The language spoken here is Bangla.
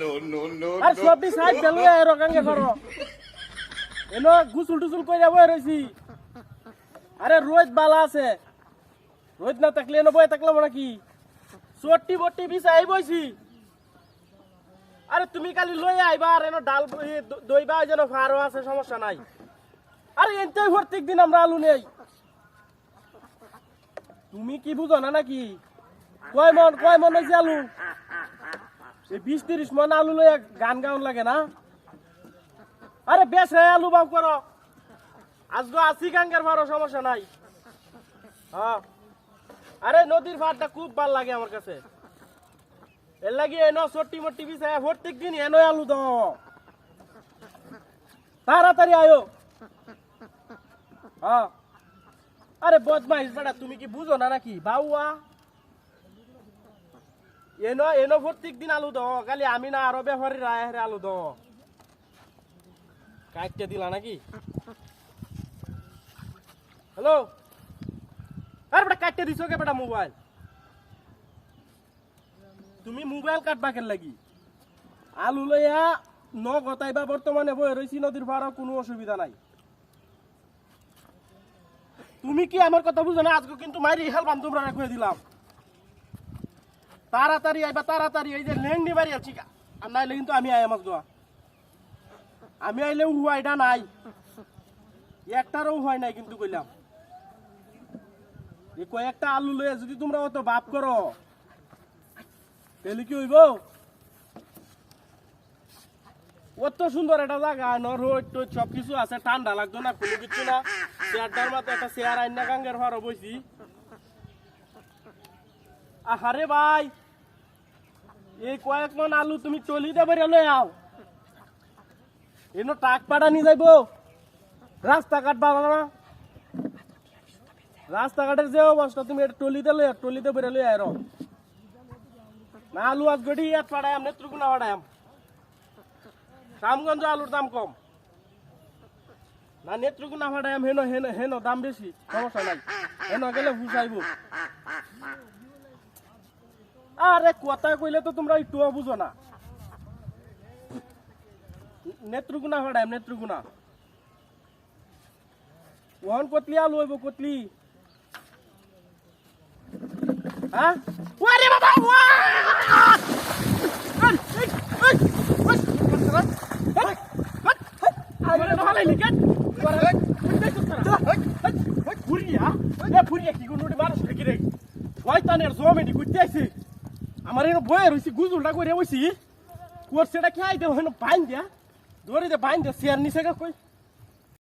no, no, no, আর. সবটি সাইড গেল এর কাঙ্গে করো। এনো গুসুল টুসুল কই যাব রইছি। আরে রোজ বালা আছে। রোজ না থাকলে এনো বয়ে থাকলাম নাকি? চট্টি বট্টি বিছাই বইছি আরে তুমি কালি লই আইবা আর এনো ডাল দইবা যেন ফারো আছে সমস্যা নাই। আরে এনতেই প্রত্যেক দিন আমরা আলু নেই। তুমি কি বুঝো না নাকি? কয় মন কয় মন হয়েছে আলু? এই বিশ তিরিশ মন আলু লইয়া গান গাউন লাগে না? আরে বেশ হে আলু বাউ করো। আজকে আসি গাঙ্গের ভাড়ো সমস্যা নাই। হ্যাঁ। আরে নদীর ভাড়টা খুব ভালো লাগে আমার কাছে। এর লাগি এনো চট্টি মট্টি বিছায় প্রত্যেক দিন এনো আলু দাও। তাড়াতাড়ি আয়ো। হ্যাঁ। আরে বদমাইশ বেটা, তুমি কি বুঝো না নাকি? বাউয়া। এনো এনো প্রত্যেক দিন আলু দাও খালি আমি না আরও ব্যাপারী রায় আলু দাও কাটতে দিলা নাকি? হ্যালো আরে বেটা কাটতে দিছো কে বেটা মোবাইল। তুমি মোবাইল কাটবা কেন লাগি? আলু লইয়া ন গতাইবা বর্তমানে বই রয়েছি নদীর পাড়া কোনো অসুবিধা নাই। তুমি কি আমার কথা বুঝো না আজকে কিন্তু মারি হেলবাম তোমরা রেখে দিলাম। তাড়াতাড়ি আইবা, তাড়াতাড়ি। এই যে লেন্ডি বাড়ি আছি। আর নাইলে কিন্তু আমি আই আমার দোয়া আমি আইলে উহাইটা নাই। একটারও উহাই নাই কিন্তু কইলাম। এই কয়েকটা আলু লয়ে যদি তোমরা অত বাপ করো, তাহলে কি হইব? অত সুন্দর একটা জায়গা, নর রোড সব কিছু আছে, ঠান্ডা লাগতো না, কোনো কিছু না। চেয়ারটার মতো একটা চেয়ার আইনা গাঙ্গের ভাড়া বইছি আহারে ভাই, এই কয়েক মন আলু তুমি চলি দেবে রে আও। এনো টাক পাড়া নিয়ে যাইব। রাস্তাঘাট ভালো না রাস্তাঘাটের যে অবস্থা, তুমি এটা টলিতে লই টলিতে বেরে লই আয় না আলু আজ গড়ি, এক পাড়ায়াম নেত্রকোনা পাড়ায়াম রামগঞ্জ আলুর দাম কম। না নেত্রকোনা পাড়ায়াম হেন হেন হেন, দাম বেশি, সমস্যা নাই। হেন গেলে ফুসাইব আরে কথা কইলে তো তোমরা একটু বুঝো না নেত্রকোনা পাড়ায়াম নেত্রকোনা ওহন কতলি আলু হইব কতলি হ্যাঁ ওরে বাবা ওয়া এই, এই, এই, এই, এই, আমারে নহালাই লিকেন ওরে কুইতে কুতরা এই ফুরিয়া এ ফুরিয়া কি গুনুটি মানুষ কি রে শয়তানের জমেনি কুইতে আইছে আমার এখানে বয়ে রইছি গুজুলটা করে বইছি কোর্সেটা খেয়ে আইতে বাইন দিয়া দৌড়ে দিয়ে বাইন দিয়া, শেয়ার নিচে কই?